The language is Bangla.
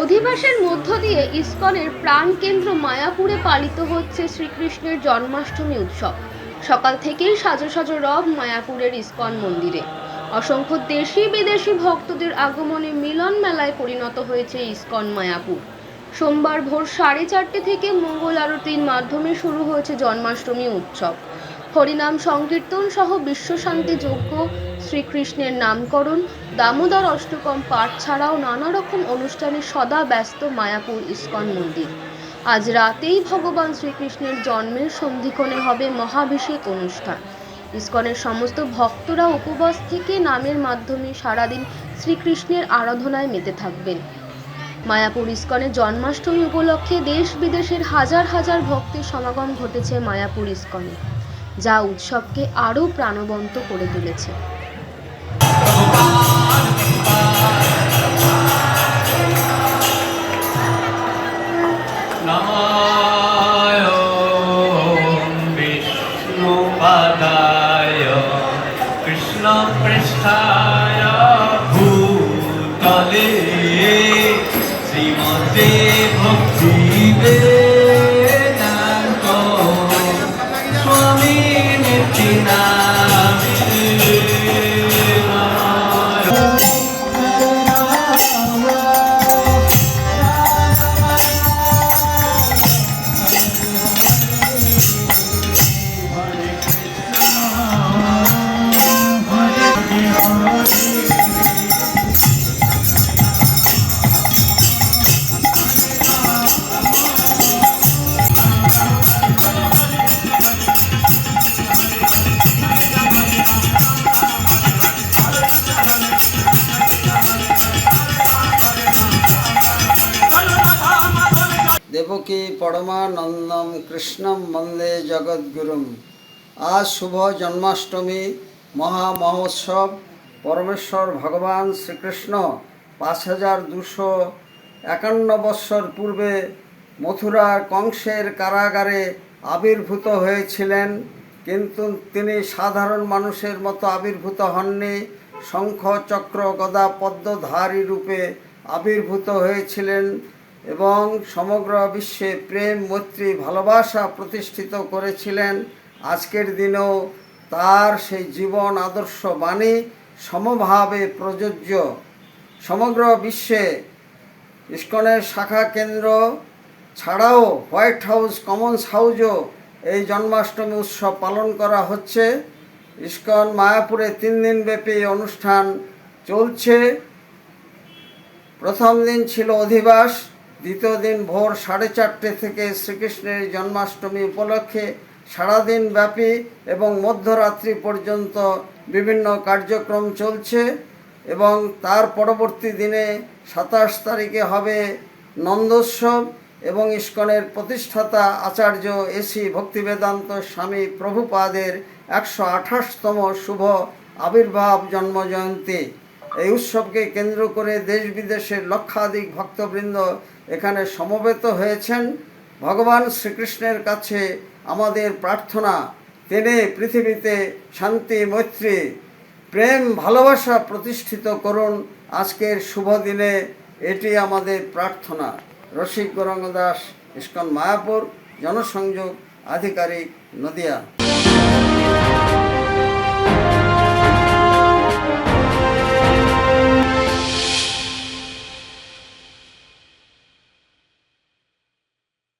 অধিবাসের মধ্য দিয়ে ইসকনের প্রাণকেন্দ্র মায়াপুরে পালিত হচ্ছে শ্রীকৃষ্ণের জন্মাষ্টমী উৎসব। সকাল থেকেই সাজো সাজো রব মায়াপুরের ইসকন মন্দিরে। অসংখ্য দেশি বিদেশি ভক্তদের আগমনে মিলন মেলায় পরিণত হয়েছে ইসকন মায়াপুর। সোমবার ভোর সাড়ে চারটে থেকে মঙ্গল আরতির মাধ্যমে শুরু হয়েছে জন্মাষ্টমী উৎসব। হরিনাম সংকীর্তন সহ বিশ্বশান্তি যজ্ঞ শ্রীকৃষ্ণের নামকরণ, দামোদর অষ্টকম পাঠ ছাড়াও নানা রকম অনুষ্ঠানে সদা ব্যস্ত মায়াপুর ইস্কন মন্দির। আজ রাতেই ভগবান শ্রীকৃষ্ণের জন্মের সন্ধিক্ষণে হবে মহাভিষেক অনুষ্ঠান। ইস্কনের সমস্ত ভক্তরা উপবাস থেকে নামের মাধ্যমে সারাদিন শ্রীকৃষ্ণের আরাধনায় মেতে থাকবেন। মায়াপুর ইস্কনের জন্মাষ্টমী উপলক্ষে দেশ বিদেশের হাজার হাজার ভক্তের সমাগম ঘটেছে মায়াপুর ইস্কনে। যা উৎসবকে আরও প্রাণবন্ত করে তুলেছে। পৃষ্ঠায় ভূতলে শ্রীমতে না দেবকী পরমানন্দম কৃষ্ণম বন্দে জগদ্গুরুম। আজ শুভ জন্মাষ্টমী, মহা মহোৎসব। পরমেশ্বর ভগবান শ্রীকৃষ্ণ পাঁচ হাজার দুশো একান্ন বৎসর পূর্বে মথুরার কংসের কারাগারে আবির্ভূত হয়েছিলেন। কিন্তু তিনি সাধারণ মানুষের মতো আবির্ভূত হননি। শঙ্খ, চক্র, গদা, পদ্মধারী রূপে আবির্ভূত হয়েছিলেন। এবং সমগ্র বিশ্বে প্রেম, মৈত্রী, ভালোবাসা প্রতিষ্ঠিত করেছিলেন। আজকের দিনেও তার সেই জীবন আদর্শ বাণী সমভাবে প্রযোজ্য। সমগ্র বিশ্বে ইস্কনের শাখা কেন্দ্র ছাড়াও হোয়াইট হাউস কমন্স হাউসও এই জন্মাষ্টমী উৎসব পালন করা হচ্ছে। ইস্কন মায়াপুরে তিন দিনব্যাপী অনুষ্ঠান চলছে। প্রথম দিন ছিল অধিবাস দ্বিতীয় দিন ভোর সাড়ে চারটে থেকে শ্রীকৃষ্ণের জন্মাষ্টমী উপলক্ষে সারাদিন ব্যাপী এবং মধ্যরাত্রি পর্যন্ত বিভিন্ন কার্যক্রম চলছে এবং তার পরবর্তী দিনে সাতাশ তারিখে হবে নন্দোৎসব এবং ইস্কনের প্রতিষ্ঠাতা আচার্য এসি ভক্তিবেদান্ত স্বামী প্রভুপাদের একশো আঠাশতম শুভ আবির্ভাব জন্মজয়ন্তী। এই উৎসবকে কেন্দ্র করে দেশ বিদেশের লক্ষাধিক ভক্তবৃন্দ এখানে সমবেত হয়েছেন। ভগবান শ্রীকৃষ্ণের কাছে আমাদের প্রার্থনা, তিনি পৃথিবীতে শান্তি, মৈত্রী, প্রেম, ভালোবাসা প্রতিষ্ঠিত করুন। আজকের শুভ দিনে এটি আমাদের প্রার্থনা। রসিক গৌরাঙ্গ দাস ইস্কন মায়াপুর, জনসংযোগ আধিকারিক নদিয়া।